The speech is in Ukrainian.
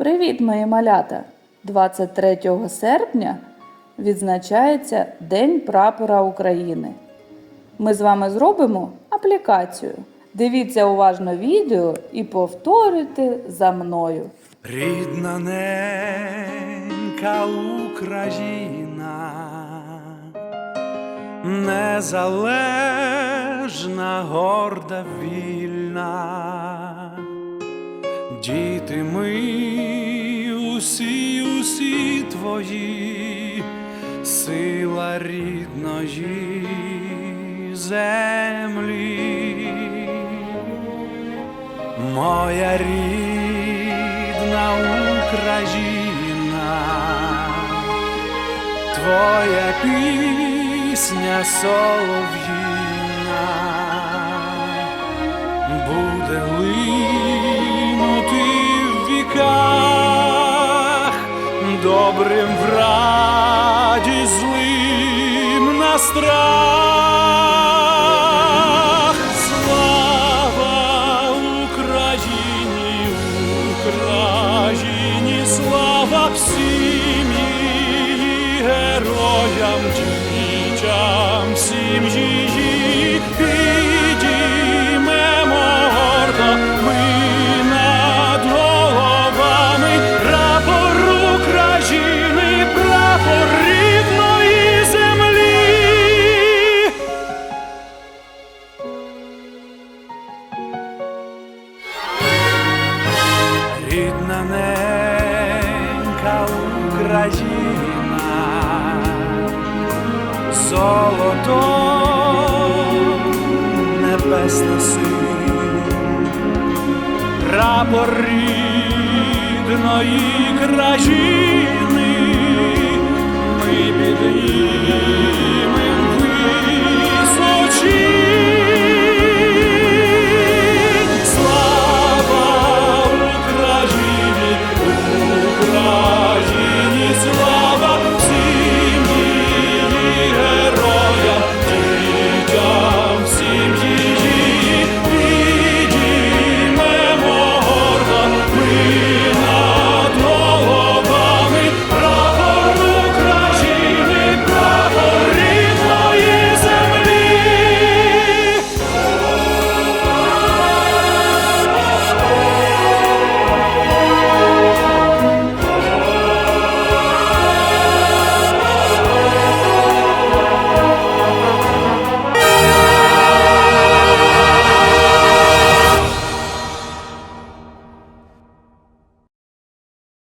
Привіт, мої малята! 23 серпня відзначається День прапора України. Ми з вами зробимо аплікацію. Дивіться уважно відео і повторюйте за мною. Рідна ненька Україна, незалежна, горда, вільна, діти ми усі, усі твої, сила рідної землі. Моя рідна Україна, твоя пісня солов'їна добрим в раді злим на страх. Слава Україні, Україні, слава всім її героям, дітям, всім Україна, золото небесна син, прапор рідної країни,